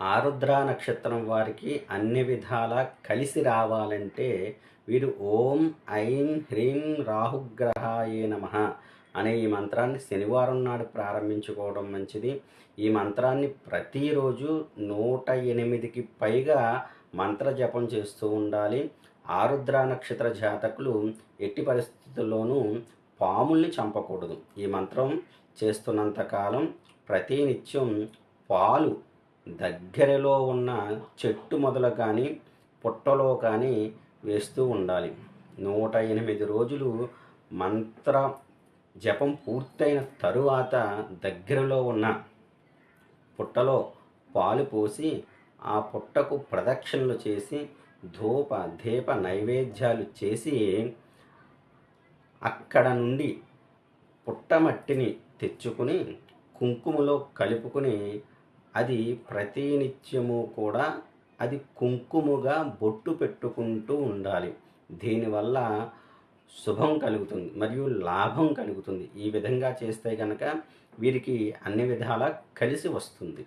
ఆరుద్ర నక్షత్రం వారికి అన్ని విధాలా కలిసి రావాలంటే వీరు ఓం ఐం హ్రీం రాహుగ్రహాయే నమ అనే ఈ మంత్రాన్ని శనివారం నాడు ప్రారంభించుకోవడం మంచిది. ఈ మంత్రాన్ని ప్రతిరోజు నూట ఎనిమిదికి పైగా మంత్ర జపం చేస్తూ ఉండాలి. ఆరుద్ర నక్షత్ర జాతకులు ఎట్టి పరిస్థితుల్లోనూ పాముల్ని చంపకూడదు. ఈ మంత్రం చేస్తున్నంత కాలం ప్రతినిత్యం పాలు దగ్గరలో ఉన్న చెట్టు మొదలు కానీ పుట్టలో కానీ వేస్తూ ఉండాలి. నూట ఎనిమిది రోజులు మంత్ర జపం పూర్తయిన తరువాత దగ్గరలో ఉన్న పుట్టలో పాలు పోసి ఆ పుట్టకు ప్రదక్షిణలు చేసి ధూప దీప నైవేద్యాలు చేసి అక్కడ నుండి పుట్టమట్టిని తెచ్చుకుని కుంకుమలో కలుపుకుని అది ప్రతినిత్యము కూడా అది కుంకుమగా బొట్టు పెట్టుకుంటూ ఉండాలి. దీనివల్ల శుభం కలుగుతుంది మరియు లాభం కలుగుతుంది. ఈ విధంగా చేస్తే కనుక వీరికి అన్ని విధాలా కలిసి వస్తుంది.